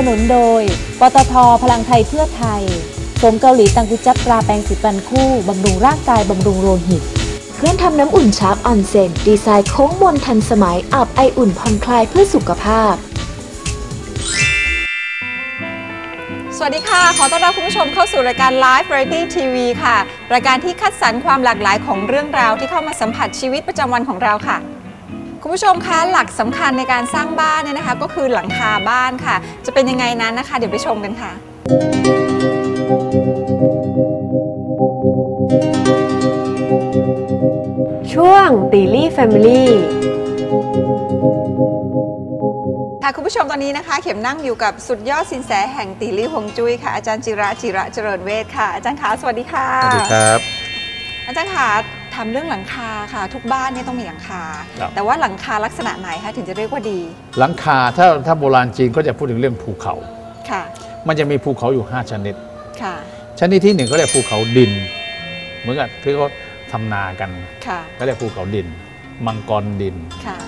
สนับสนุนโดย ปตท พลังไทยเพื่อไทยสมเกาหลีตังกุจับตราแปรงสีฟันคู่ บำรุงร่างกาย บำรุงโลหิต เครื่องทำน้ำอุ่นชาร์ปออนเซนดีไซน์โค้งมนทันสมัยอาบไออุ่นผ่อนคลายเพื่อสุขภาพ สวัสดีค่ะ ขอต้อนรับคุณผู้ชมเข้าสู่รายการ Live Variety TV ค่ะ รายการที่คัดสรรความหลากหลายของเรื่องราวที่เข้ามาสัมผัสชีวิตประจำวันของเราค่ะ คุณผู้ชมคะหลักสำคัญในการสร้างบ้านเนี่ยนะคะ ก็คือหลังคาบ้านค่ะ จะเป็นยังไงนั้นนะคะ เดี๋ยวไปชมกันค่ะ ช่วงตีลี่แฟมิลี่ค่ะคุณผู้ชมตอนนี้นะคะ เข็มนั่งอยู่กับสุดยอดสินแสแห่งตีลี่ฮวงจุ้ยค่ะอาจารย์จิระจิระเจริญเวทค่ะอาจารย์ขาสวัสดีค่ะสวัสดีครับ อาจารย์ขา ทำเรื่องหลังคาค่ะ ทุกบ้านเนี่ยต้องมีหลังคาครับแต่ว่าหลังคาลักษณะไหนคะถึงจะเรียกว่าดี หลังคาถ้าถ้าโบราณจีนก็จะพูดถึงเรื่องภูเขาค่ะ มันจะมีภูเขาอยู่ 5 ชนิดค่ะชนิดที่หนึ่งก็เรียกภูเขาดิน เหมือนกับที่เขาทำนากันค่ะก็เรียกภูเขาดิน มังกรดินค่ะ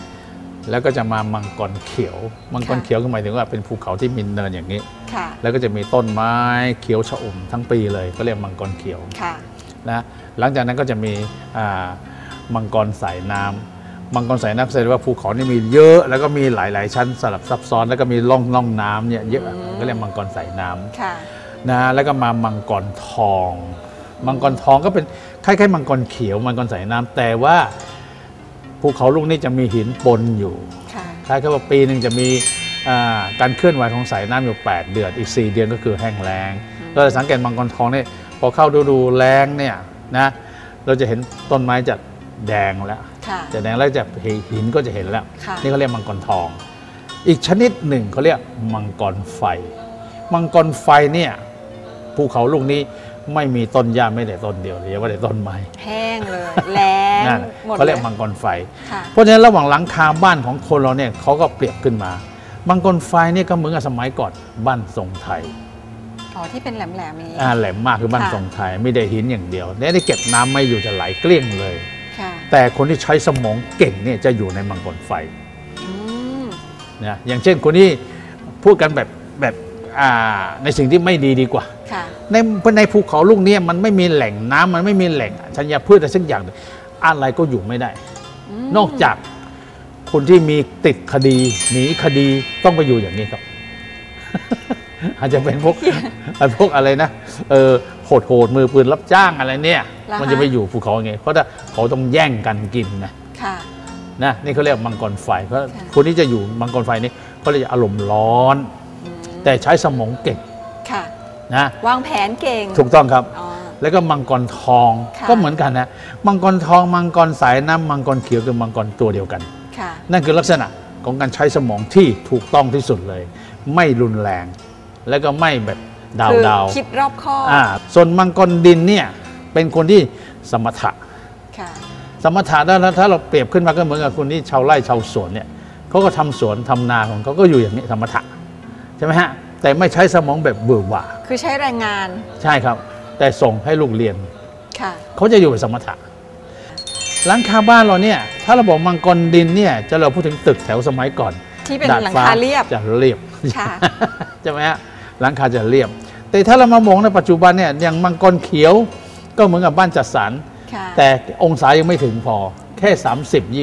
แล้วก็จะมามังกรเขียว มังกรค่ะเขียวก็หมายถึงว่าเป็นภูเขาที่มีเนินอย่างนี้ค่ะแล้วก็จะมีต้นไม้เขียวชอุ่มทั้งปีเลย ก็เรียกมังกรเขียวค่ะ นะหลังจากนั้นก็จะมีอ่ามังกรสายน้ำมังกรสายน้ำแสดงว่าภูเขานี่มีเยอะ แล้วก็มีหลาย ๆ ชั้นสลับซับซ้อนแล้วก็มีร่องร่องน้ำเนี่ยเยอะก็เรียกมังกรสายน้ำค่ะนะแล้วก็มามังกรทอง มังกรทองก็เป็นคล้ายๆมังกรเขียว มังกรสายน้ำแต่ว่าภูเขาลูกนี้จะมีหินปนอยู่ค่ะคล้ายๆว่าปีหนึ่งจะมีอ่าการเคลื่อนไหวของสายน้ำอยู่ 8 เดือนอีก 4 เดือนก็คือแห้งแล้งเราจะสังเกตมังกรทองเนี่ย พอเข้าฤดูแล้งเนี่ยนะเราจะเห็นต้นไม้จะแดงแล้วค่ะจะแดงแล้วจะหินก็จะเห็นแล้วค่ะนี่เขาเรียกมังกรทอง อีกชนิดหนึ่งเขาเรียกมังกรไฟ มังกรไฟเนี่ยภูเขาลูกนี้ไม่มีต้นหญ้าไม่แต่ต้นเดียวเลยว่าแต่ต้นไม้แห้งเลยแล้งนั่นหมดเขาเรียกลมังกรไฟค่ะเพราะฉะนั้นระหว่างหลังคาบ้านของคนเราเนี่ยเขาก็เปรียบขึ้นมา มังกรไฟเนี่ยก็เหมือนกับสมัยก่อนบ้านทรงไทย อ๋อที่เป็นแหลมๆนี้อ่าแหลมมากคือบ้านค่ะทรงไทยไม่ได้หินอย่างเดียวเนี่ยได้เก็บน้ำไม่อยู่จะไหลเกลี้ยงเลยค่ะแต่คนที่ใช้สมองเก่งเนี่ยจะอยู่ในมังกรไฟอืมนะอย่างเช่นคนที่พูดกันแบบแบบอ่าในสิ่งที่ไม่ดีดีกว่าค่ะในในภูเขาลูกเนี้มันไม่มีแหล่งน้ำมันไม่มีแหล่งชัญญาพืชอะไรสักอย่างเลยอะไรก็อยู่ไม่ได้มนอกจากคนที่มีติดคดีหนีคดีต้องไปอยู่อย่างนี้ครับ อาจจะเป็นพวกพวกอะไรนะเออโหดโหดๆมือปืนรับจ้างอะไรเนี่ยเหรอคะมันจะไปอยู่ภูเขาอย่างไงเพราะถ้าเขาต้องแย่งกันกินนะค่ะนะนี่เขาเรียกมังกรไฟเพราะค่ะคนที่จะอยู่มังกรไฟนี่เขาเลยจะอารมณ์ร้อนอืมแต่ใช้สมองเก่งค่ะนะวางแผนเก่งถูกต้องครับอ๋อแล้วก็มังกรทองค่ะก็เหมือนกันนะมังกรทองมังกรสายน้ำมังกรเขียวคือมังกรตัวเดียวกันค่ะนั่นคือลักษณะของการใช้สมองที่ถูกต้องที่สุดเลย ไม่รุนแรง แล้วก็ไม่แบบดาวคือดาวคิดรอบคอบอ่าส่วนมังกรดินเนี่ยเป็นคนที่สมถะค่ะสมถะถ้าถ้าเราเปรียบขึ้นมาก็เหมือนกับคนที่ชาวไร่ชาวสวนเนี่ยเขาก็ทำสวนทำนาของเขาก็อยู่อย่างนี้สมถะใช่ไหมฮะแต่ไม่ใช้สมองแบบเบื่อหว่า คือใช้แรงงาน ใช่ครับ แต่ส่งให้ลูกเรียนค่ะเขาจะอยู่แบบสมถะหลังคาบ้านเราเนี่ย ถ้าเราบอกมังกรดินเนี่ยจะเราพูดถึงตึกแถวสมัยก่อน ที่เป็นดดหลังฟ้คาเรียบจะเรียบค่ะใช่ไหมฮะ หลังคาจะเรียบ แต่ถ้าเรามามองในปัจจุบันเนี่ยอย่างมังกรเขียวก็เหมือนกับบ้านจัดสรรค่ะแต่องศายังไม่ถึงพอแค่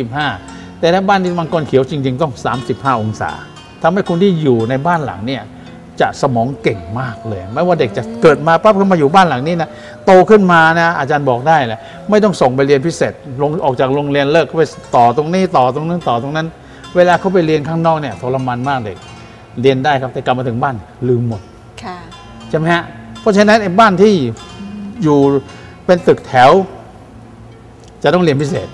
30 25 แต่ถ้าบ้านที่มังกรเขียวจริง ๆ ต้อง 35 องศาทำให้คนที่อยู่ในบ้านหลังเนี่ยจะสมองเก่งมากเลย ไม่ว่าเด็กจะเกิดมาปั๊บก็มาอยู่บ้านหลังนี้นะโตขึ้นมานะอาจารย์บอกได้แหละไม่ต้องส่งไปเรียนพิเศษลงออกจากโรงเรียนเลิกก็ไปต่อตรงนี้ต่อตรงนั้นต่อตรงนั้น เวลาเขาไปเรียนข้างนอกเนี่ยทรมานมากเด็ก เรียนได้ครับแต่กลับมาถึงบ้านลืมหมดค่ะ ใช่ไหมฮะเพราะฉะนั้นไอ้บ้านที่อยู่เป็นตึกแถว จะต้องเรียนพิเศษ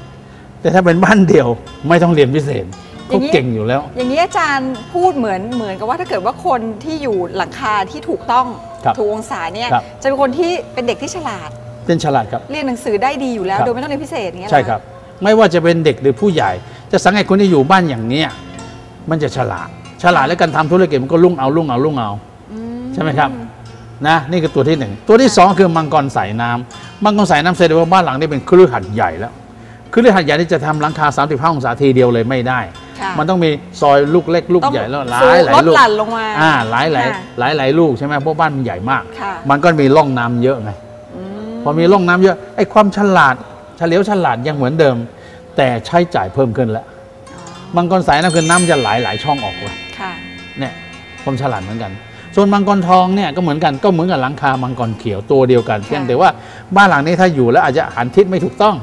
แต่ถ้าเป็นบ้านเดี่ยวไม่ต้องเรียนพิเศษอเขาย่างนี้เก่งอยู่แล้ว อย่างนี้อาจารย์พูดเหมือนเหมือนกับว่าถ้าเกิดว่าคนที่อยู่หลังคาที่ถูกต้องครับถูกองศาเนี่ยครับจะเป็นคนที่เป็นเด็กที่ฉลาดเป็นฉลาดครับเรียนหนังสือได้ดีอยู่แล้วครับโดยไม่ต้องเรียนพิเศษอย่างเงี้ยใช่เหอครับ ไม่ว่าจะเป็นเด็กหรือผู้ใหญ่ จะสังเกตคนที่อยู่บ้านอย่างเนี้ยมันจะฉลาด ฉลาดและการทำธุรกิจมันก็ลุ่งเอาลุ่งเอาลุ่งเอาอื ใช่ไหมครับนะนี่คือตัวที่หนึ่งตัวที่สองคือมังกรสายน้ำมังกรสายน้ำแสดงว่าบ้านหลังนี้เป็นครือขัดใหญ่แล้วคือเรือหัดใหญ่นี่จะทำหลังคา 35 องศาทีเดียวเลยไม่ได้ค่ะมันต้องมีซอยลูกเล็กลูกต้องใหญ่แล้วหลาสูยงหลาลยดลูกหลั่นลงมาอ่าหลายหลายค่ะหลายหลายลูกใช่ไหมเพราะบ้านมันใหญ่มากค่ะมันก็มีร่องน้ำเยอะไงอืมพอมีร่องน้ำเยอะไอ้ความฉลาดเฉลียวฉลาดยังเหมือนเดิม แต่ใช้จ่ายเพิ่มขึ้นแล้วมังกรสายน้ำคือน้ำจะไหลหลายช่องออกเลยค่ะเนี่ยความฉลาดเหมือนกัน ส่วนมังกรทองเนี่ยก็เหมือนกันก็เหมือนกับหลังคามังกรเขียวตัวเดียวกันเพียงแต่ว่าบ้านหลังนี้ถ้าอยู่แล้วอาจจะหันทิศไม่ถูกต้อง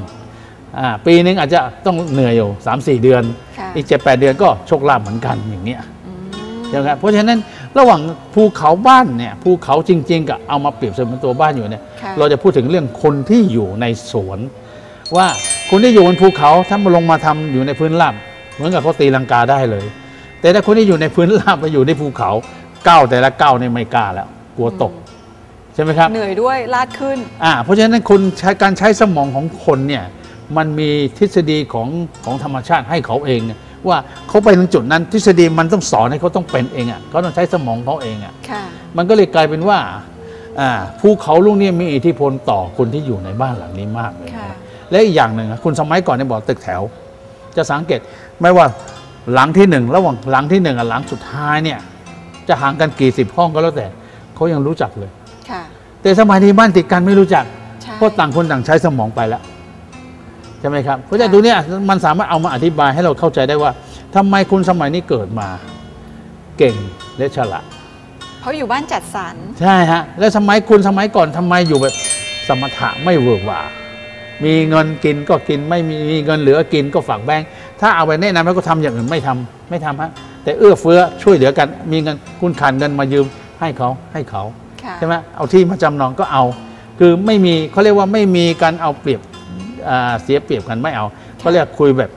อ่าปีนึงอาจจะต้องเหนื่อยอยู่สามสี่เดือนค่ะอีกเจ็ดแปดเดือนก็โชคลาภเหมือนกันอย่างเนี้ยอืมใช่ไหมครับเพราะฉะนั้นระหว่างภูเขาบ้านเนี่ยภูเขาจริง ๆ กับเอามาเปรียบเสมือนตัวบ้านอยู่เนี่ยค่ะเราจะพูดถึงเรื่องคนที่อยู่ในสวน ว่าคนที่อยู่บนภูเขาถ้ามาลงมาทำอยู่ในพื้นราบเหมือนกับเขาตีลังกาได้เลย แต่ถ้าคนที่อยู่ในพื้นราบมาอยู่ในภูเขา ก้าวแต่ละก้าวเนี่ยไม่กล้าแล้ว กลัวตก ใช่ไหมครับ เหนื่อยด้วยลาดขึ้นอ่าเพราะฉะนั้นคนใช้การใช้สมองของคนเนี่ยมันมีทฤษฎีของของธรรมชาติให้เขาเองเนี่ยว่าเขาไปถึงจุดนั้น ทฤษฎีมันต้องสอนให้เขาต้องเป็นเองอะเขาต้องใช้สมองเขาเองอะค่ะมันก็เลยกลายเป็นว่าอ่าภูเขาลูกนี้มีอิทธิพลต่อคนที่อยู่ในบ้านหลังนี้มากเลยค่ะและอีกอย่างหนึ่งอะคุณสมัยก่อนเนี่ยบอกตึกแถว จะสังเกตไม่ว่าหลังที่หนึ่งระหว่างหลังที่หนึ่งกับหลังสุดท้ายเนี่ย จะห่างกันกี่สิบห้องก็แล้วแต่เขายังรู้จักเลยค่ะแต่สมัยนี้บ้านติดกันไม่รู้จักใช่เพราะต่างคนต่างใช้สมองไปแล้วใช่ไหมครับเพราะฉะนั้นตรงเนี้ยมันสามารถเอามาอธิบายให้เราเข้าใจได้ว่าทำไมคนสมัยนี้เกิดมา เก่งและฉลาดเพราะอยู่บ้านจัดสรรใช่ฮะแล้วสมัยคุณสมัยก่อนทำไมอยู่แบบสมถะไม่เวิร์กว่า มีเงินกินก็กินไม่มีมีเงินเหลือกินก็ฝากแบงค์ถ้าเอาไปแนะนำแล้วก็ทำอย่างอื่นไม่ทำ ไม่ทำฮะแต่เอื้อเฟื้อช่วยเหลือกัน มีเงินคุณขาดเงินมายืมให้เขาให้เขาค่ะใช่ไหมเอาที่มาจำนองก็เอา คือไม่มีเขาเรียกว่าไม่มีการเอาเปรียบอ่าเสียเปรียบกันไม่เอาเขาเรียกคุยแบบ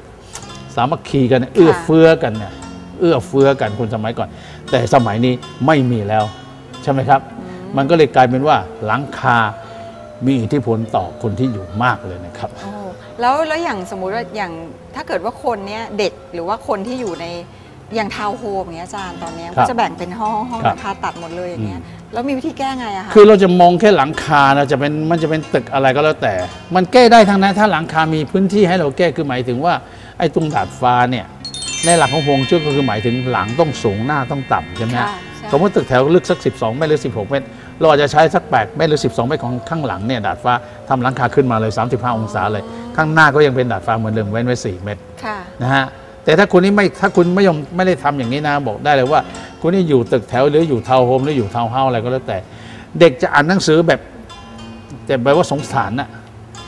สามัคคีกันเนี่ยเอื้อเฟื้อกันเนี่ยเอื้อเฟื้อกันคนสมัยก่อน แต่สมัยนี้ไม่มีแล้วใช่ไหมครับ มันก็เลยกลายเป็นว่าหลังคามีอิทธิพลต่อคนที่อยู่มากเลยนะครับโอ้ แล้วแล้วอย่างสมมุติว่าอย่างถ้าเกิดว่าคนเนี้ยเด็กหรือว่าคนที่อยู่ในอย่างทาวน์โฮมอย่างเงี้ยอาจารย์ตอนเนี้ยครับก็จะแบ่งเป็นห้องห้องครับราคาตัดหมดเลยอย่างเงี้ยแล้วมีวิธีแก้ไงอะคะคือเราจะมองแค่หลังคานะจะเป็นมันจะเป็นตึกอะไรก็แล้วแต่ มันแก้ได้ทั้งนั้นถ้าหลังคามีพื้นที่ให้เราแก้คือหมายถึงว่าไอ้ตรงดาดฟ้าเนี่ยในหลักของฮวงจุ้ยก็คือหมายถึงหลังต้องสูงหน้าต้องต่ำใช่ไหมฮะค่ะใช่สมมติตึกแถวลึกสัก 12 เมตรหรือ 16 เมตร เราอาจจะใช้สัก 8 เมตรหรือ 12 เมตรของข้างหลังเนี่ยดาดฟ้าทำหลังคาขึ้นมาเลย 35 องศาเลย ข้างหน้าก็ยังเป็นดาดฟ้าเหมือนเดิมเว้นไว้ 4 เมตรค่ะนะฮะแต่ถ้าคุณนี่ไม่ถ้าคุณไม่ยอมไม่ได้ทำอย่างนี้นะบอกได้เลยว่า คุณนี่อยู่ตึกแถวหรืออยู่ทาวน์โฮมหรืออยู่ทาวน์เฮาส์อะไรก็แล้วแต่ เด็กจะอ่านหนังสือแบบแต่แบบว่าสงสารน่ะ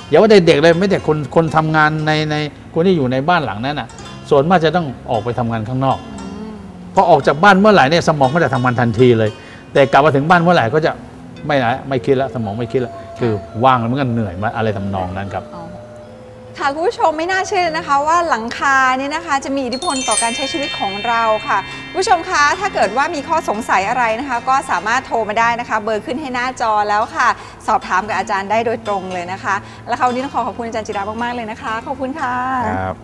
อย่าว่าเด็กๆเลยไม่แต่คนคนทำงานในในคนที่อยู่ในบ้านหลังนั้นน่ะ ส่วนมากจะต้องออกไปทำงานข้างนอกพอออกจากบ้านเมื่อไหร่เนี่ยสมองก็จะทำงานทันทีเลย แต่กลับมาถึงบ้านเมื่อไหร่ก็จะไม่นะไม่คิดแล้วสมองไม่คิดแล้วคือว่างแล้วมันก็เหนื่อยมาอะไรทำนองนั้นครับอ๋อ ค่ะคุณผู้ชมไม่น่าเชื่อเลยนะคะว่าหลังคาเนี่ยนะคะ จะมีอิทธิพลต่อการใช้ชีวิตของเราค่ะคุณผู้ชมคะถ้าเกิดว่ามีข้อสงสัยอะไรนะคะ ก็สามารถโทรมาได้นะคะ เบอร์ขึ้นให้หน้าจอแล้วค่ะ สอบถามกับอาจารย์ได้โดยตรงเลยนะคะ แล้วคราวนี้ต้องขอขอบคุณอาจารย์จิรามากๆเลยนะคะ ขอบคุณค่ะครับ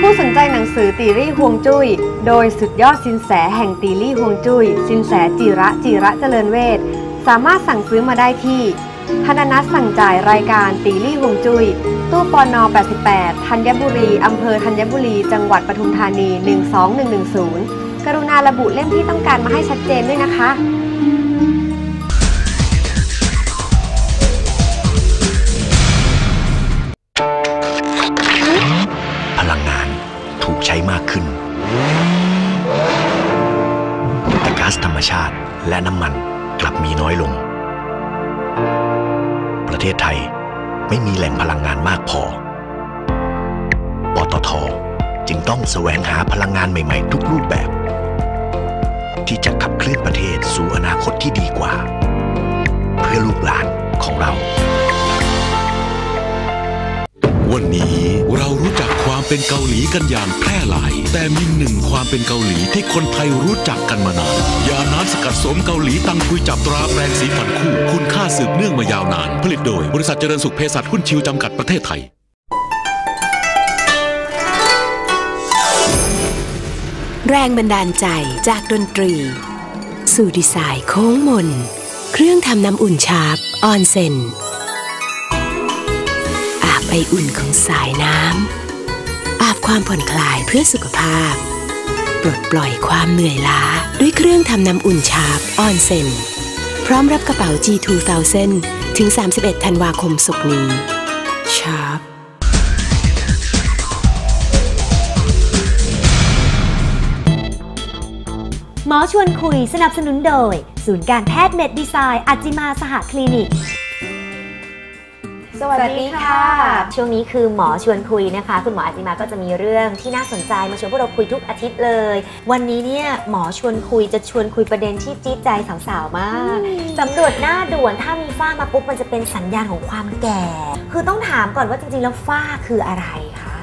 ผู้สนใจหนังสือตีรี่ฮวงจุ้ย โดยสุดยอดสินแสแห่งตีรี่ฮวงจุ้ยสินแสจิระจิระเจริญเวทสามารถสั่งซื้อมาได้ที่ ธนนัทสั่งจ่ายรายการตีรี่ฮวงจุ้ยตู้ปอนอ88 ธัญบุรี อำเภอธัญบุรี จังหวัดปทุมธานี 12110 กรุณาระบุเล่มที่ต้องการมาให้ชัดเจนด้วยนะคะพลังงานถูกใช้มากขึ้น แต่ก๊าซธรรมชาติและน้ำมันกลับมีน้อยลง ประเทศไทย ไม่มีแหล่งพลังงานมากพอ ปตทจึงต้องแสวงหาพลังงานใหม่ๆ ทุกรูปแบบ ที่จะขับเคลื่อนประเทศสู่อนาคตที่ดีกว่า เพื่อลูกหลานของเรา วันนี้เรารู้จักความเป็นเกาหลีกันอย่างแพร่หลาย แต่มีหนึ่งความเป็นเกาหลีที่คนไทยรู้จักกันมานานยาน้ำสกัดสมเกาหลีตังคุยจับตราแปรงสีฟันคู่ คุณค่าสืบเนื่องมายาวนาน ผลิตโดย บริษัทเจริญสุขเภสัชหุ้นชิวจำกัดประเทศไทย แรงบันดาลใจจากดนตรี สู่ดีไซน์โค้งมน เครื่องทำน้ำอุ่นชาร์ปออนเซน ใบอุ่นของสายน้ำอาบความผ่อนคลายเพื่อสุขภาพ ปลดปล่อยความเหนื่อยล้าด้วยเครื่องทำน้ำอุ่นชาร์ปออนเซนพร้อมรับกระเป๋า G2000 ถึง 31 ธันวาคมศกร์นี้ชาร์ปหมอชวนคุยสนับสนุนโดย ศูนย์การแพทย์เมดดีไซน์ อัจจิมาสหคลินิก สวัสดีค่ะ ช่วงนี้คือหมอชวนคุยนะคะ คุณหมออาจิมาก็จะมีเรื่องที่น่าสนใจมาชวนพวกเราคุยทุกอาทิตย์เลย วันนี้เนี่ยหมอชวนคุยจะชวนคุยประเด็นที่จี๊ดใจสาวๆมากสำรวจหน้าด่วนถ้ามีฝ้ามาปุ๊บมันจะเป็นสัญญาณของความแก่ คือต้องถามก่อนว่าจริงๆแล้วฝ้าคืออะไรคะ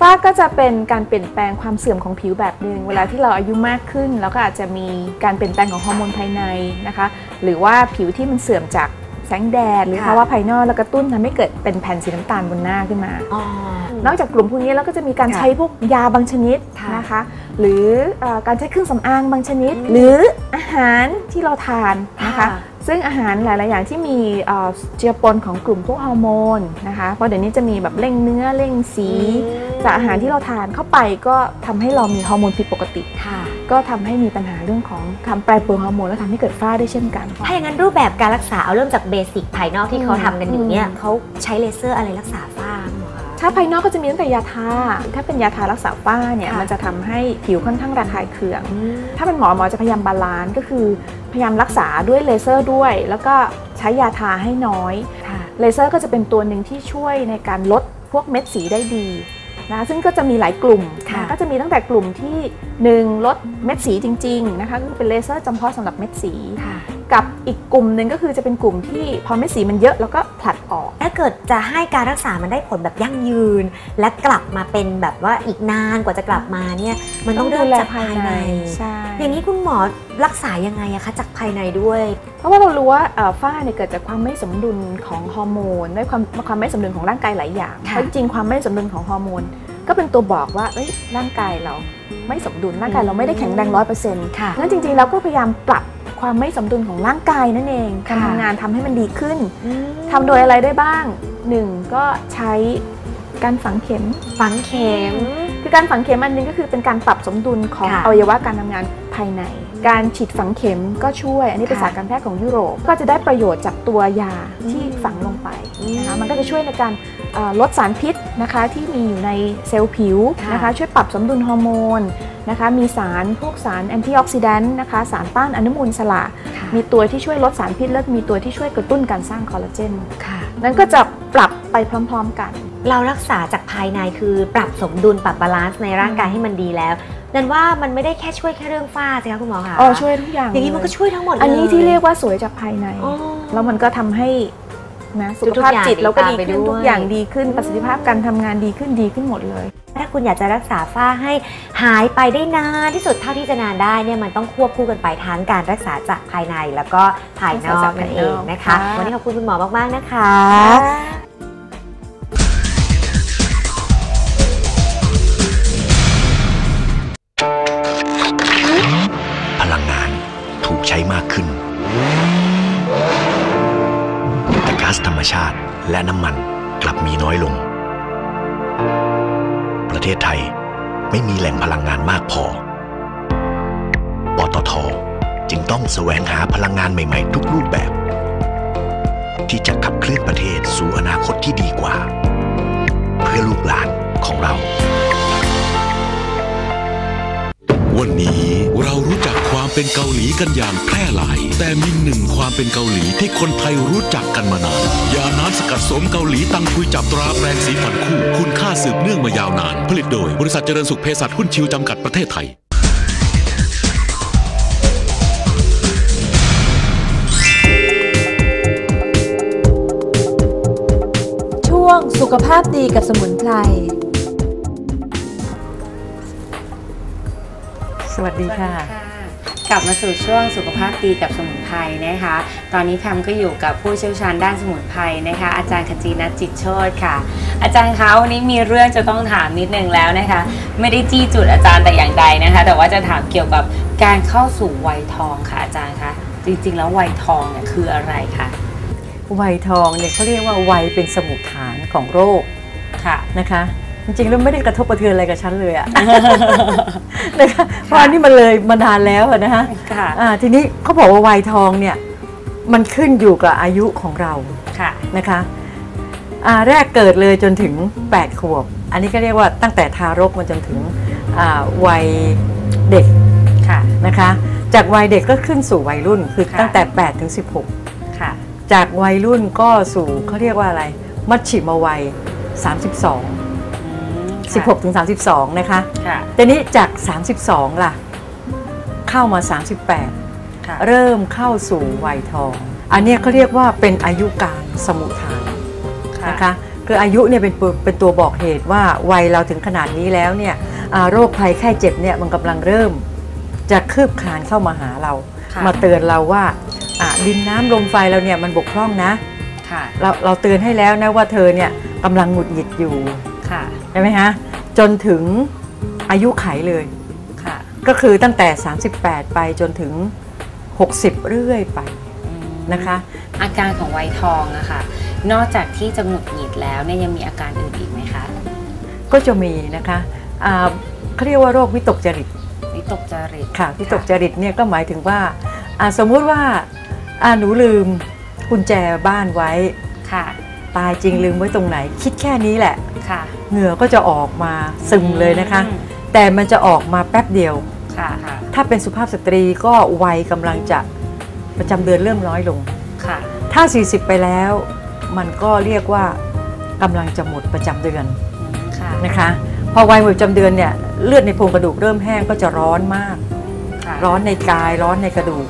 ฝ้าก็จะเป็นการเปลี่ยนแปลงความเสื่อมของผิวแบบหนึ่งเวลาที่เราอายุมากขึ้น แล้วก็อาจจะมีการเปลี่ยนแปลงของฮอร์โมนภายในนะคะ หรือว่าผิวที่มันเสื่อมจาก แสงแดดหรือค่ะภาวะภายนอกแล้วกระตุ้นทำให้เกิดเป็นแผ่นสีน้ำตาลบนหน้าขึ้นมาอ๋อนอกจากกลุ่มพวกนี้แล้วก็จะมีการค่ะใช้พวกยาบางชนิดค่ะนะคะ หรือเอ่อการใช้เครื่องสำอางบางชนิด หรืออาหารที่เราทานนะคะซึ่งอาหารหลาย ๆ อย่างที่มีเอ่อเจือปนของกลุ่มพวกฮอร์โมนนะคะ เพราะเดี๋ยวนี้จะมีแบบเร่งเนื้อเร่งสี จากอาหารที่เราทานเข้าไปก็ทำให้เรามีฮอร์โมนผิดปกติค่ะ ก็ทำให้มีปัญหาเรื่องของการแปรปรวนฮอร์โมนและทำให้เกิดฝ้าได้เช่นกัน ถ้าอย่างนั้นรูปแบบการรักษาเอาเริ่มจากเบสิกภายนอกที่เขาอืมทำกันอยู่เนี่ยอืมเขาใช้เลเซอร์อะไรรักษาฝ้าหมอคะถ้าภายนอกก็จะมีตั้งแต่ยาทา ถ้าเป็นยาทารักษาฝ้าเนี่ยค่ะมันจะทำให้ผิวค่อนข้างระคายเคือง ถ้าเป็นหมอหมอจะพยายามบาลานซ์ก็คือพยายามรักษาด้วยเลเซอร์ด้วย แล้วก็ใช้ยาทาให้น้อยค่ะเลเซอร์ก็จะเป็นตัวหนึ่งที่ช่วยในการลดพวกเม็ดสีได้ดี นะซึ่งก็จะมีหลายกลุ่มค่ะนะก็จะมีตั้งแต่กลุ่มที่หนึ่งลดเม็ดสีจริงๆนะคะก็คือเป็นเลเซอร์จำเพาะสำหรับเม็ดสีค่ะ กับอีกกลุ่มหนึ่งก็คือจะเป็นกลุ่มที่พอเม็ดสีมันเยอะแล้วก็ผลัดออก ถ้าเกิดจะให้การรักษามันได้ผลแบบยั่งยืน และกลับมาเป็นแบบว่าอีกนานกว่าจะกลับมาเนี่ยมันต้องเริ่มจากภายในใช่อย่างนี้คุณหมอรักษายังไงอะคะจากภายในด้วย เพราะว่าเรารู้ว่าเอ่อฝ้าเนี่ยเกิดจากความไม่สมดุลของฮอร์โมนด้วยความความไม่สมดุลของร่างกายหลายอย่างค่ะเพราะจริงๆความไม่สมดุลของฮอร์โมนก็เป็นตัวบอกว่าเอ้ยร่างกายเราไม่สมดุลร่างกายเราไม่ได้แข็งแรงร้อยเปอร์เซ็นต์ค่ะงั้นจริงๆเราก็พยายามปรับ ความไม่สมดุลของร่างกายนั่นเองการค่ะทำงานทำให้มันดีขึ้นทำโดยอะไรได้บ้างหนึ่งก็ใช้การฝังเข็มฝังเข็ม คือการฝังเข็มอันหนึงก็คือเป็นการปรับสมดุลของค่ะอวัยวะการทำงานภายใน การฉีดฝังเข็มก็ช่วย อันนี้เป็นค่ะศาสตร์การแพทย์ของยุโรป ก็จะได้ประโยชน์จากตัวยาที่ฝังลงไปนะคะมันก็จะช่วยในการเอ่อ ลดสารพิษนะคะที่มีอยู่ในเซลล์ผิวค่ะนะคะช่วยปรับสมดุลฮอร์โมนนะคะมีสารพวกสารแอนตี้ออกซิแดนต์นะคะสารต้านอนุมูลอิสระค่ะมีตัวที่ช่วยลดสารพิษและมีตัวที่ช่วยกระตุ้นการสร้างคอลลาเจนค่ะนั้นก็จะปรับไปพร้อมๆกัน เรารักษาจากภายในคือปรับสมดุลปรับบาลานซ์ในร่างกายให้มันดีแล้วนั่นว่ามันไม่ได้แค่ช่วยแค่เรื่องฝ้าสิคะคุณหมอคะอ๋อช่วยทุกอย่างอย่างนี้มันก็เลช่วยทั้งหมดเลยอันนี้ที่เรียกว่าสวยจากภายในอ๋อแล้วมันก็ทำให้ นะสุทุขกๆภาพอย่างจิตเราก็ดีดีตามไปขึ้นด้วยทุกอย่างดีขึ้นประสิทธิภาพการทำงานดีขึ้นดีขึ้นหมดเลย ถ้าคุณอยากจะรักษาฝ้าให้หายไปได้นานที่สุดเท่าที่จะนานได้เนี่ยมันต้องควบคู่กันไปทั้งการรักษาจากภายในแล้วก็ภายนอรักษากจากนั่นภายนอกเองนะคะค่ะวันนี้ขอบคุณคุณหมอมากๆนะคะ และน้ำมันกลับมีน้อยลง ประเทศไทยไม่มีแหล่งพลังงานมากพอ ปตทจึงต้องแสวงหาพลังงานใหม่ๆ ทุกรูปแบบ ที่จะขับเคลื่อนประเทศสู่อนาคตที่ดีกว่า เพื่อลูกหลานของเรา วันนี้เรา เป็นเกาหลีกันอย่างแพร่หลาย แต่มีหนึ่งความเป็นเกาหลีที่คนไทยรู้จักกันมานาน ยาน้ำสกัดสมเกาหลีตังคุยจับตราแปรงสีฟันคู่ คุณค่าสืบเนื่องมายาวนาน ผลิตโดยบริษัทเจริญสุขเภสัชหุ้นชิวจำกัดประเทศไทยช่วงสุขภาพดีกับสมุนไพร สวัสดีค่ะ กลับมาสู่ช่วงสุขภาพดีกับสมุนไพรนะคะ ตอนนี้แพมก็อยู่กับผู้เชี่ยวชาญด้านสมุนไพรนะคะ อาจารย์ขจีนัทจิตโชตค่ะ อาจารย์คะวันนี้มีเรื่องจะต้องถามนิดนึงแล้วนะคะ ไม่ได้จี้จุดอาจารย์แต่อย่างใดนะคะ แต่ว่าจะถามเกี่ยวกับการเข้าสู่วัยทองค่ะอาจารย์คะจริงๆ แล้ววัยทองเนี่ยคืออะไรคะวัยทองเนี่ยเขาเรียกว่าวัยเป็นสมุทฐานของโรคค่ะนะคะ จริงๆแล้วไม่ได้กระทบกระเทือนอะไรกับฉันเลยอะนะคะเพราะอันนี้มันเลยมานานแล้วอะนะคะค่ะอ่าทีนี้เขาบอกว่าวัยทองเนี่ยมันขึ้นอยู่กับอายุของเราค่ะนะคะอ่าแรกเกิดเลยจนถึง 8 ขวบ อันนี้ก็เรียกว่าตั้งแต่ทารกมาจนถึงอ่าวัยเด็กค่ะนะคะ จากวัยเด็กก็ขึ้นสู่วัยรุ่นคือค่ะตั้งแต่ 8 ถึง 16 ค่ะ จากวัยรุ่นก็สู่เขาเรียกว่าอะไร มัชชิมวัย 32 16 ถึง 32 นะคะค่ะแต่นี้จาก 32 ล่ะ เข้ามา38ค่ะเริ่มเข้าสู่วัยทอง อันเนี้ยเขาเรียกว่าเป็นอายุการสมุทฐานนะคะคืออายุเนี่ยเป็นตัวเป็นตัวบอกเหตุว่าวัยเราถึงขนาดนี้แล้วเนี่ยอ่าโรคภัยไข้เจ็บเนี่ยมันกำลังเริ่ม จะคืบคลานเข้ามาหาเรา ค่ะ มาเตือนเราว่าอ่าดินน้ำลมไฟเราเนี่ยมันบกพร่องนะ ค่ะ เราเราเตือนให้แล้วนะว่าเธอเนี่ยกำลังหงุดหงิดอยู่ ค่ะ ใช่ไหมฮะ จนถึงอายุไขเลยค่ะ ก็คือตั้งแต่ 38 ไปจนถึง 60 เรื่อยไปนะคะ อาการของวัยทองอะค่ะ นอกจากที่จะหงุดหงิดแล้วเนี่ยยังมีอาการอื่นอีกไหมคะ ก็จะมีนะคะอ่าเขาเรียกว่าโรควิตกจริตวิตกจริตค่ะวิตกจริตเนี่ยก็หมายถึงว่าอ่าสมมุติว่าอ่าหนูลืมกุญแจบ้านไว้ค่ะ ตายจริงลืมไว้ตรงไหน คิดแค่นี้แหละค่ะ เหงื่อก็จะออกมาซึมเลยนะคะอืมแต่มันจะออกมาแป๊บเดียวค่ะค่ะถ้าเป็นสุภาพสตรีก็วัยกำลังจะประจำเดือนเริ่มน้อยลง ค่ะ ถ้า 40 ไปแล้ว มันก็เรียกว่ากำลังจะหมดประจำเดือนค่ะนะคะ พอวัยหมดประจำเดือนเนี่ยเลือดในโพรงกระดูกเริ่มแห้งก็จะร้อนมากค่ะร้อนในกายร้อนในกระดูก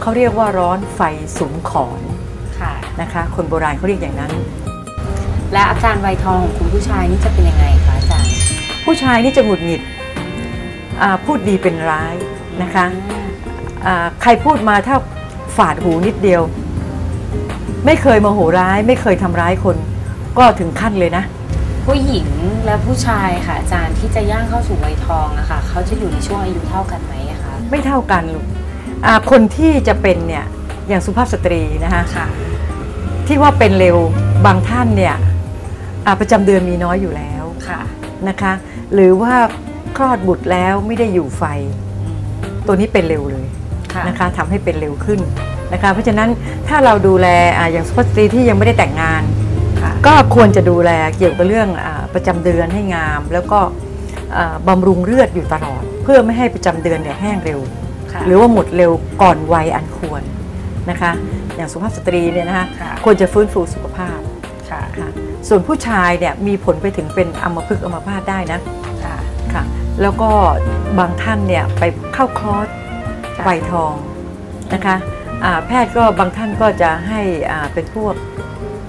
เขาเรียกว่าร้อนไฟสุมขอนค่ะนะคะ คนโบราณเขาเรียกอย่างนั้น และอาการวัยทองของคุณผู้ชายนี่จะเป็นยังไงคะอาจารย์ ผู้ชายนี่จะหงุดหงิดอ่าพูดดีเป็นร้ายนะคะอ่าใครพูดมาถ้าฝาดหูนิดเดียว ไม่เคยโมโหร้าย ไม่เคยทำร้ายคน ก็ถึงขั้นเลยนะ ผู้หญิงและผู้ชายค่ะอาจารย์ที่จะย่างเข้าสู่วัยทองอะค่ะเขาจะอยู่ในช่วงอายุเท่ากันไหมอะคะไม่เท่ากันลูกอ่าคนที่จะเป็นเนี่ยอย่างสุภาพสตรีนะคะ ค่ะ ที่ว่าเป็นเร็วบางท่านเนี่ยอ่า ประจำเดือนมีน้อยอยู่แล้วค่ะนะคะ หรือว่าคลอดบุตรแล้วไม่ได้อยู่ไฟ ตัวนี้เป็นเร็วเลยค่ะนะคะทำให้เป็นเร็วขึ้นนะคะ เพราะฉะนั้นถ้าเราดูแลอ่าอย่างสุภาพสตรีที่ยังไม่ได้แต่งงานค่ะก็ควรจะดูแลเกี่ยวกับเรื่องอาประจำเดือนให้งาม แล้วก็อ่าบำรุงเลือดอยู่ตลอด เพื่อไม่ให้ประจำเดือนเนี่ยแห้งเร็วค่ะหรือว่าหมดเร็วก่อนวัยอันควรนะคะ อย่างสุภาพสตรีเนี่ยนะคะค่ะควรจะฟื้นฟูสุขภาพค่ะค่ะ ส่วนผู้ชายเนี่ยมีผลไปถึงเป็นอัมพฤกษ์อัมพาตได้นะค่ะค่ะแล้วก็บางท่านเนี่ยไปเข้าคอร์สค่ะวัยทองนะคะอ่าแพทย์ก็บางท่านก็จะให้อ่าเป็นพวก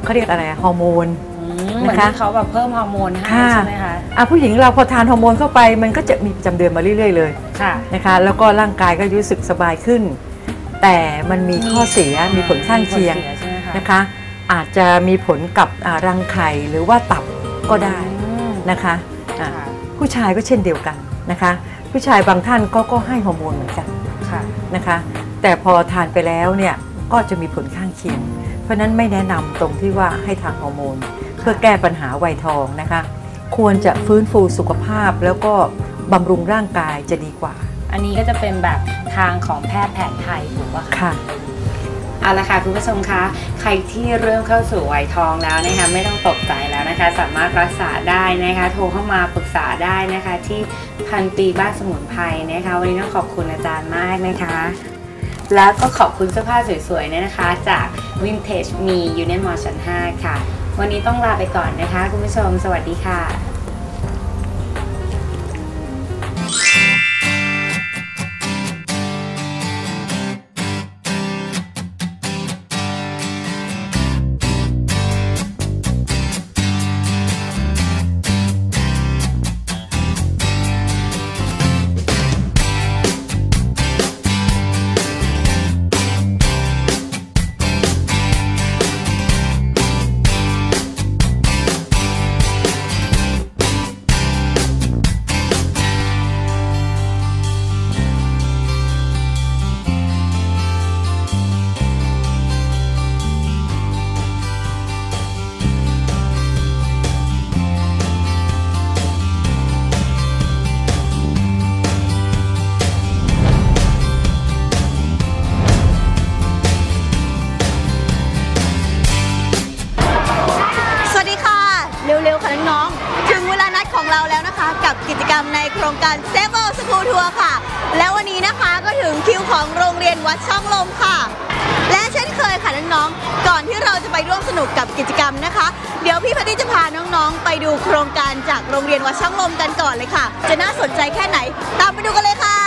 เขาเรียกอะไรอะฮอร์โมนอืมเหมือนนะคะที่เขาแบบเพิ่มฮอร์โมนให้ค่ะใช่ไหมคะอะผู้หญิงเราพอทานฮอร์โมนเข้าไป มันก็จะมีประจำเดือนมาเรื่อย ๆ เลยค่ะนะคะแล้วก็ร่างกายก็รู้สึกสบายขึ้น แต่มันมีข้อเสียมีผลข้างเคียงมีผลสีใช่ไหมคะนะคะ อาจจะมีผลกับอ่ารังไข่หรือว่าตับก็ได้อืมนะคะอะค่ะผู้ชายก็เช่นเดียวกันนะคะ ผู้ชายบางท่านก็ก็ให้ฮอร์โมนเหมือนกันค่ะนะคะ แต่พอทานไปแล้วเนี่ยก็จะมีผลข้างเคียง เพราะฉะนั้นไม่แนะนำตรงที่ว่าให้ทานฮอร์โมน เพื่อแก้ปัญหาวัยทองนะคะ ควรจะฟื้นฟูสุขภาพแล้วก็บำรุงร่างกายจะดีกว่า อันนี้ก็จะเป็นแบบทางของแพทย์แผนไทยถูกป่ะคะค่ะ เอาละค่ะคุณผู้ชมคะใครที่เริ่มเข้าสู่วัยทองแล้วนะคะไม่ต้องตกใจแล้วนะคะ สามารถรักษาได้นะคะโทรเข้ามาปรึกษาได้นะคะ ที่พันปีบ้านสมุนไพรนะคะ วันนี้ต้องขอบคุณอาจารย์มากนะคะ แล้วก็ขอบคุณเสื้อผ้าสวยๆนะคะ จาก Vintage Me Union Mall ชั้น5ค่ะ วันนี้ต้องลาไปก่อนนะคะ คุณผู้ชม สวัสดีค่ะ ก่อนที่เราจะไปร่วมสนุกกับกิจกรรมนะคะ เดี๋ยวพี่แพทตี้จะพาน้องๆ ไปดูโครงการจากโรงเรียนวัดช่องลมกันก่อนเลยค่ะ จะน่าสนใจแค่ไหน ตามไปดูกันเลยค่ะ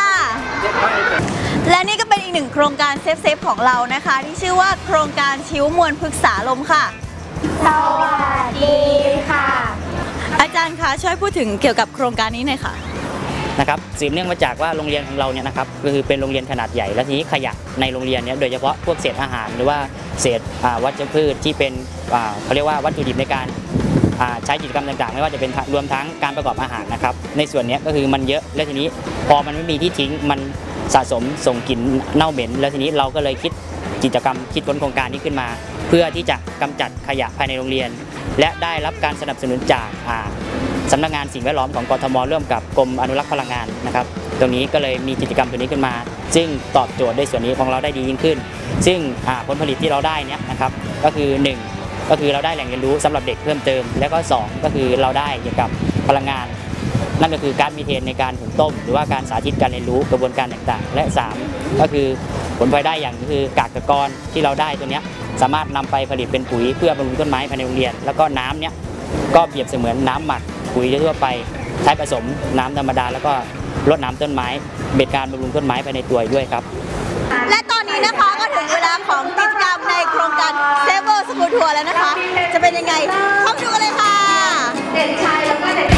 และนี่ก็เป็นอีกหนึ่งโครงการเซฟเซฟของเรานะคะ ที่ชื่อว่าโครงการชิวมวลพฤกษาลมค่ะ สวัสดีค่ะ อาจารย์คะช่วยพูดถึงเกี่ยวกับโครงการนี้หน่อยค่ะ นะครับสืบเนื่องมาจากว่าโรงเรียนของเราเนี่ยนะครับก็คือเป็นโรงเรียนขนาดใหญ่ และทีนี้ขยะในโรงเรียนเนี่ยโดยเฉพาะพวกเศษอาหารหรือว่าเศษวัชพืชที่เป็นเขาเรียกว่าวัตถุดิบในการใช้กิจกรรมต่างๆ ไม่ว่าจะเป็นรวมทั้งการประกอบอาหารนะครับในส่วนนี้ก็คือมันเยอะและทีนี้พอมันไม่มีที่ทิ้งมันสะสมส่งกลิ่นเน่าเหม็น แล้วทีนี้เราก็เลยคิดกิจกรรมคิดค้นโครงการนี้ขึ้นมา เพื่อที่จะกำจัดขยะภายในโรงเรียน และได้รับการสนับสนุนจากา สำนักงานสิ่งแวดล้อมของกทมร่วมกับกรมอนุรักษ์พลังงานนะครับตรงนี้ก็เลยมีกิจกรรมตัวนี้ขึ้นมา ซึ่งตอบโจทย์ในส่วนนี้ของเราได้ดียิ่งขึ้น ซึ่งผลผลิตที่เราได้นี่นะครับก็คือ 1 ก็คือเราได้แหล่งเรียนรู้สำหรับเด็กเพิ่มเติม แล้วก็ 2 ก็คือเราได้เกี่ยวกับพลังงาน นั่นก็คือการมีเทนในการหุงต้ม หรือว่าการสาธิตการเรียนรู้กระบวนการต่างๆ และ 3 ก็คือผลพลอยได้อย่างก็คือกากตะกอนที่เราได้ตัวนี้สามารถนำไปผลิตเป็นปุ๋ยเพื่อบำรุงต้นไม้ภายในโรงเรียน แล้วก็น้ำเนี้ยก็เปรียบเสมือนน้ำหมัก ปุ๋ยทั่วไปใช้ผสมน้ำธรรมดา แล้วก็รดน้ำต้นไม้ เบ็ดการบำรุงต้นไม้ภายในตัวด้วยครับ และตอนนี้นะคะก็ถึงเวลาของกิจกรรมในโครงการเซเวอร์สกูทัวร์แล้วนะคะ จะเป็นยังไงเข้าดูกันเลยค่ะ เด็กชายแล้วก็เด็ก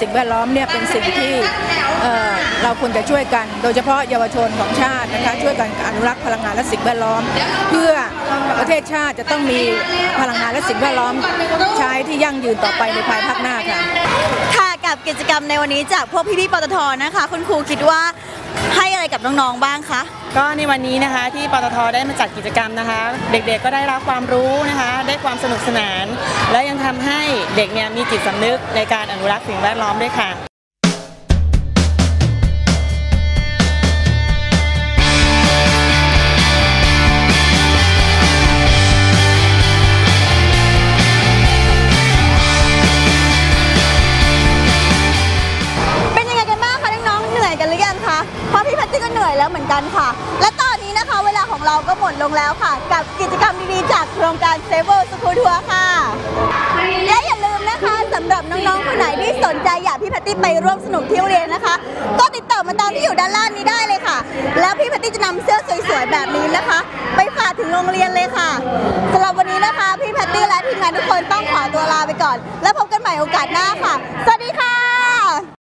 สิ่งแวดล้อมเนี่ยเป็นสิ่งที่ เอ่อเราควรจะช่วยกัน โดยเฉพาะเยาวชนของชาตินะคะช่วยกันอนุรักษ์พลังงานและสิ่งแวดล้อม เพื่อประเทศชาติจะต้องมีพลังงานและสิ่งแวดล้อม ใช้ที่ยั่งยืนต่อไปในภายภาคหน้าค่ะค่ะกับกิจกรรมในวันนี้จากพวกพี่ๆปตทนะคะ คุณครูคิดว่าให้อะไรกับน้องๆบ้างคะก็ในวันนี้นะคะที่ปตทได้มาจัดกิจกรรมนะคะ เด็กๆก็ได้รับความรู้นะคะ ได้ความสนุกสนาน และยังทำให้เด็กเนี่ยมีจิตสำนึกในการอนุรักษ์สิ่งแวดล้อมด้วยค่ะ นื่อยแล้วเหมือนกันค่ะ และตอนนี้นะคะเวลาของเราก็หมดลงแล้วค่ะ กับกิจกรรมดีๆจากโครงการ s a v e r School Tour ค่ะ และอย่าลืมนะคะสำหรับน้องๆคนไหนที่สนใจอยากพี่แพตตี้ไปร่วมสนุกที่โรงเรียนนะคะ ก็ติดต่อมาตามที่อยู่ด้านล่างนี้ได้เลยค่ะ แล้วพี่แพตตี้จะนำเสื้อสวยๆแบบนี้นะคะ ไปฝากถึงโรงเรียนเลยค่ะสำหรับวันนี้นะคะพี่แพตตี้และทีมงานทุกคนต้องขอตัวลาไปก่อน แล้วพบกันใหม่โอกาสหน้าค่ะ สวัสดีค่ะ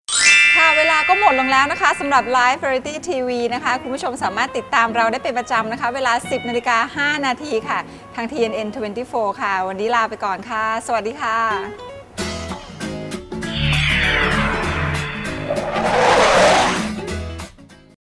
ค่ะเวลาก็หมดลงแล้วนะคะสำหรับ Live Variety TV นะคะ คุณผู้ชมสามารถติดตามเราได้เป็นประจำนะคะ เวลา 10นาฬิกา5นาทีค่ะ ทาง TNN 24 ค่ะ วันนี้ลาไปก่อนค่ะ สวัสดีค่ะ